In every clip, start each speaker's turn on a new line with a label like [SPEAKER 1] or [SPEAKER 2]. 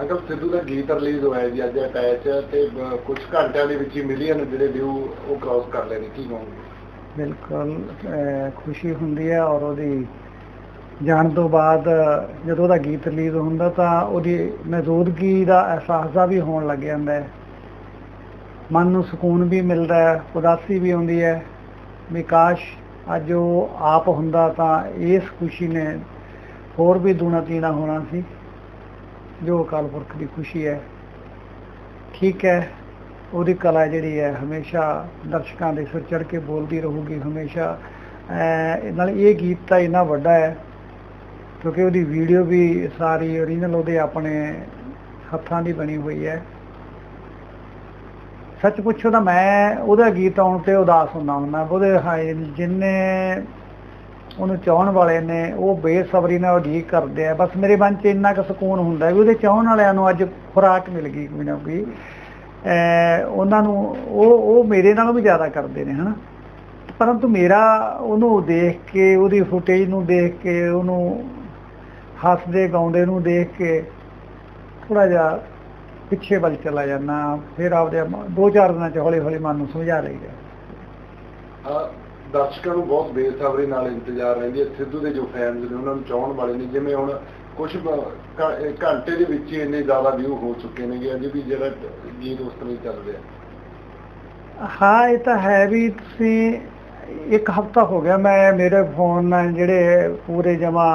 [SPEAKER 1] Uncle, Sidhu ਦਾ ਗੀਤ release ਹੋਇਆ ਜੀ ਅੱਜ ਅਟੈਚ, ਤੇ ਕੁਝ ਘੰਟਿਆਂ ਦੇ ਵਿੱਚ ਹੀ ਮਿਲੀਅਨ ਜਿਹੜੇ ਵਿਊ ਉਹ ਕ੍ਰਾਸ ਕਰ ਲਏ ਕੀ ਕਹੋਗੇ?
[SPEAKER 2] ਬਿਲਕੁਲ ਖੁਸ਼ੀ ਹੁੰਦੀ ਹੈ ਔਰ ਉਹਦੀ ਜਾਣ ਤੋਂ ਬਾਅਦ ਜਦੋਂ ਉਹਦਾ ਗੀਤ ਰਿਲੀਜ਼ ਹੁੰਦਾ ਤਾਂ ਉਹਦੀ ਮੌਜੂਦਗੀ ਦਾ ਅਹਿਸਾਸ ਵੀ ਹੋਣ ਲੱਗ ਜਾਂਦਾ ਹੈ। ਮਨ ਨੂੰ ਸਕੂਨ ਵੀ ਮਿਲਦਾ ਹੈ, ਉਦਾਸੀ ਵੀ ਆਉਂਦੀ ਹੈ। ਵਿਕਾਸ਼ ਅੱਜ ਉਹ ਆਪ ਹੁੰਦਾ ਤਾਂ ਇਸ ਖੁਸ਼ੀ ਨੇ ਹੋਰ ਵੀ ਦੂਣਾ ਤੀਣਾ ਹੋਣਾ ਸੀ। ਜੋ ਅਕਾਲ ਪੁਰਖ ਦੀ ਖੁਸ਼ੀ ਹੈ, ਠੀਕ ਹੈ, ਉਹਦੀ ਕਲਾ ਜਿਹੜੀ ਹੈ ਹਮੇਸ਼ਾ ਦਰਸ਼ਕਾਂ ਦੇ ਸਿਰ ਚੜ ਕੇ ਬੋਲਦੀ ਰਹੂਗੀ, ਹਮੇਸ਼ਾ ਨਾਲ ਇਹ ਗੀਤ ਤਾਂ ਇੰਨਾ ਵੱਡਾ ਹੈ, ਕਿਉਂਕਿ ਉਹਦੀ ਵੀਡੀਓ ਵੀ ਸਾਰੀ ਓਰੀਜਨਲ ਉਹਦੇ ਆਪਣੇ ਹੱਥਾਂ ਦੀ ਬਣੀ ਹੋਈ ਹੈ। ਸੱਚ ਪੁੱਛੋ ਤਾਂ ਮੈਂ ਉਹਦਾ ਗੀਤ ਆਉਣ ਤੇ ਉਦਾਸ ਹੁੰਦਾ ਹੁੰਦਾ, ਉਹਦੇ ਜਿੰਨੇ ਉਹਨੂੰ ਚਾਹਣ ਵਾਲੇ ਨੇ, ਉਹ ਬੇਸਬਰੀ ਨਾਲ ਉਡੀਕ ਕਰਦੇ ਆ। ਬਸ ਮੇਰੇ ਮਨ 'ਚ ਇੰਨਾ ਕੁ ਸਕੂਨ ਹੁੰਦਾ ਵੀ ਉਹਦੇ ਚਾਹਣ ਵਾਲਿਆਂ ਨੂੰ ਅੱਜ ਖੁਰਾਕ ਮਿਲ ਗਈ ਕੋਈ ਨਾ ਕੋਈ ਉਹਨਾਂ ਨੂੰ, ਉਹ ਉਹ ਮੇਰੇ ਨਾਲੋਂ ਵੀ ਜ਼ਿਆਦਾ ਕਰਦੇ ਨੇ, ਹਨਾ। ਪਰੰਤੂ ਮੇਰਾ ਉਹਨੂੰ ਦੇਖ ਕੇ, ਉਹਦੀ ਫੁਟੇਜ ਨੂੰ ਦੇਖ ਕੇ, ਉਹਨੂੰ ਹੱਸਦੇ, ਗਾਉਂਦੇ ਨੂੰ ਦੇਖ ਕੇ ਥੋੜਾ ਜਿਹਾ ਪਿੱਛੇ ਵੱਲ ਚਲਾ ਜਾਂਦਾ। ਫਿਰ ਆਪਦੇ ਦੋ ਚਾਰ ਦਿਨਾਂ ਚ ਹੌਲੀ ਹੌਲੀ ਮਨ ਨੂੰ ਸਮਝਾ ਲਈਦਾ।
[SPEAKER 1] ਅਹ ਦਰਸ਼ਕਾਂ ਨੂੰ ਬਹੁਤ ਬੇਸਬਰੀ ਨਾਲ ਇੰਤਜ਼ਾਰ ਰਹਿੰਦੀ ਹੈ। ਸਿੱਧੂ ਦੇ ਜੋ ਫੈਨਸ ਨੇ, ਉਹਨਾਂ ਨੂੰ ਚਾਹਣ ਵਾਲੇ ਨੇ, ਜਿਵੇਂ ਹੁਣ ਕੁਝ ਘੰਟੇ ਦੇ ਵਿੱਚ ਹੀ ਇੰਨੇ ਜ਼ਿਆਦਾ ਵਿਊ ਹੋ ਚੁੱਕੇ ਨੇਗੇ। ਅਜੇ ਵੀ ਜਿਹੜਾ ਗੀਤ ਉਸ ਤਰ੍ਹਾਂ ਹੀ ਚੱਲ ਰਿਹਾ।
[SPEAKER 2] ਹਾਂ, ਇਹ ਤਾਂ ਹੈ ਵੀ ਤੁਸੀਂ ਇੱਕ ਹਫਤਾ ਹੋ ਗਿਆ। ਮੈਂ, ਮੇਰੇ ਫੋਨ ਨਾਲ ਜਿਹੜੇ ਪੂਰੇ ਜਮਾ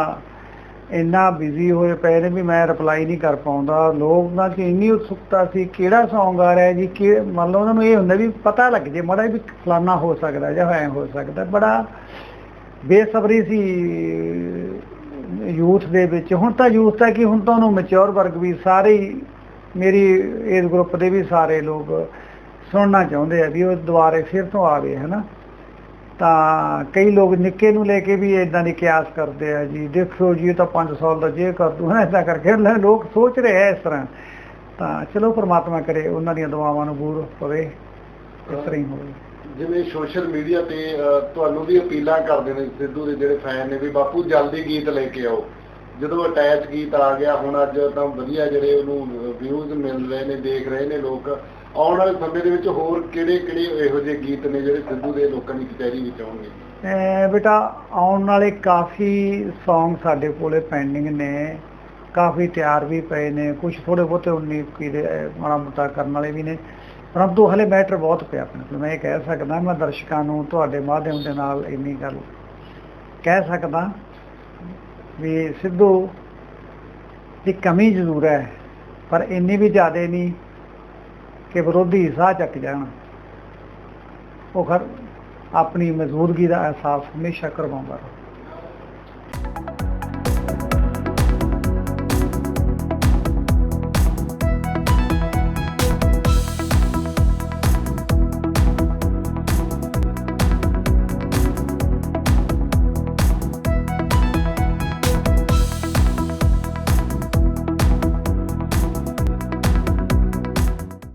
[SPEAKER 2] ਇੰਨਾ ਬਿਜ਼ੀ ਹੋਏ ਪਏ ਨੇ ਵੀ ਮੈਂ ਰਿਪਲਾਈ ਨਹੀਂ ਕਰ ਪਾਉਂਦਾ। ਲੋਕਾਂ 'ਚ ਇੰਨੀ ਉਤਸੁਕਤਾ ਸੀ, ਕਿਹੜਾ Song ਆ ਰਿਹਾ ਜੀ, ਕਿ ਮੰਨ ਲਓ ਉਹਨਾਂ ਨੂੰ ਇਹ ਹੁੰਦਾ ਵੀ ਪਤਾ ਲੱਗ ਜੇ ਮਾੜਾ ਵੀ ਫਲਾਨਾ ਹੋ ਸਕਦਾ ਜਾਂ ਐਂ ਹੋ ਸਕਦਾ। ਬੜਾ ਬੇਸਬਰੀ ਸੀ ਯੂਥ ਦੇ ਵਿੱਚ। ਹੁਣ ਤਾਂ ਯੂਥ ਤਾਂ ਕਿ ਹੁਣ ਤਾਂ ਉਹਨੂੰ ਮੈਚੁਰ ਵਰਗ ਵੀ ਸਾਰੇ ਹੀ, ਮੇਰੀ ਏਜ ਗਰੁੱਪ ਦੇ ਵੀ ਸਾਰੇ ਲੋਕ ਸੁਣਨਾ ਚਾਹੁੰਦੇ ਆ ਵੀ ਉਹ ਦੁਬਾਰੇ ਫਿਰ ਤੋਂ ਆਵੇ, ਹਨਾ? ਤਾਂ ਕਈ ਲੋਕ ਨਿੱਕੇ ਨੂੰ ਲੈ ਕੇ ਵੀ ਇਦਾਂ ਦੀ ਕਿਆਸ ਕਰਦੇ ਆ ਜੀ। ਦੇਖੋ ਜੀ ਤਾਂ 5 ਸਾਲ ਦਾ ਜੇ ਕਰ ਦੂ ਨਾ ਇਦਾਂ ਕਰਕੇ। ਲੋਕ ਸੋਚ ਰਹੇ ਆ ਇਸ ਤਰ੍ਹਾਂ। ਤਾਂ ਚਲੋ ਪ੍ਰਮਾਤਮਾ ਕਰੇ, ਉਹਨਾਂ ਦੀਆਂ ਦੁਆਵਾਂ ਨੂੰ ਬੂਰ ਪਵੇ ਇਸ ਤਰ੍ਹਾਂ ਹੀ ਹੋਵੇ।
[SPEAKER 1] ਜਿਵੇਂ ਸੋਸ਼ਲ ਮੀਡੀਆ ਤੇ ਤੁਹਾਨੂੰ ਵੀ ਅਪੀਲਾਂ ਕਰਦੇ ਨੇ ਸਿੱਧੂ ਦੇ ਜਿਹੜੇ ਫੈਨ ਨੇ ਵੀ, ਬਾਪੂ ਜਲਦੀ ਗੀਤ ਲੈ ਕੇ ਆਓ। ਜਦੋਂ ਅਟੈਚ ਗੀਤ ਆ ਗਿਆ, ਹੁਣ ਅੱਜ ਤਾਂ ਵਧੀਆ ਜਿਹੜੇ ਉਹਨੂੰ ਵਿਊਜ਼ ਮਿਲ ਰਹੇ ਨੇ, ਦੇਖ ਰਹੇ ਨੇ ਲੋਕ, ਆਉਣ ਵਾਲੇ ਸਮੇਂ ਦੇ ਵਿੱਚ ਹੋਰ ਕਿਹੜੇ ਕਿਹੜੇ ਇਹੋ ਜਿਹੇ ਗੀਤ ਨੇ ਜਿਹੜੇ ਸਿੱਧੂ ਦੇ ਲੋਕਾਂ ਦੀ ਕਚਹਿਰੀ ਵਿੱਚ ਆਉਣਗੇ?
[SPEAKER 2] ਬੇਟਾ, ਆਉਣ ਵਾਲੇ ਕਾਫੀ Song ਸਾਡੇ ਕੋਲੇ ਪੈਂਡਿੰਗ ਨੇ। ਕਾਫੀ ਤਿਆਰ ਵੀ ਪਏ ਨੇ। ਕੁਝ ਥੋੜੇ ਬਹੁਤੇ 19 ਕੀ ਮਾੜਾ ਮੋਟਾ ਕਰਨ ਵਾਲੇ ਵੀ ਨੇ। ਪਰੰਤੂ ਹਲੇ ਮੈਟਰ ਬਹੁਤ ਪਿਆ ਆਪਣੇ ਕੋਲ। ਮੈਂ ਇਹ ਕਹਿ ਸਕਦਾ, ਮੈਂ ਦਰਸ਼ਕਾਂ ਨੂੰ ਤੁਹਾਡੇ ਮਾਧਿਅਮ ਦੇ ਨਾਲ ਇੰਨੀ ਗੱਲ ਕਹਿ ਸਕਦਾ। ਵੀ ਸਿੱਧੂ ਦੀ ਕਮੀ ਜ਼ਰੂਰ ਹੈ, ਪਰ ਇੰਨੀ ਵੀ ਜ਼ਿਆਦਾ ਨਹੀਂ ਕਿ ਵਿਰੋਧੀ ਸਾਹ ਚੱਕ ਜਾਣ। ਉਹ ਖਰ ਆਪਣੀ ਮੌਜੂਦਗੀ ਦਾ ਅਹਿਸਾਸ ਹਮੇਸ਼ਾ ਕਰਵਾਉਂਦਾ ਰਹੇ।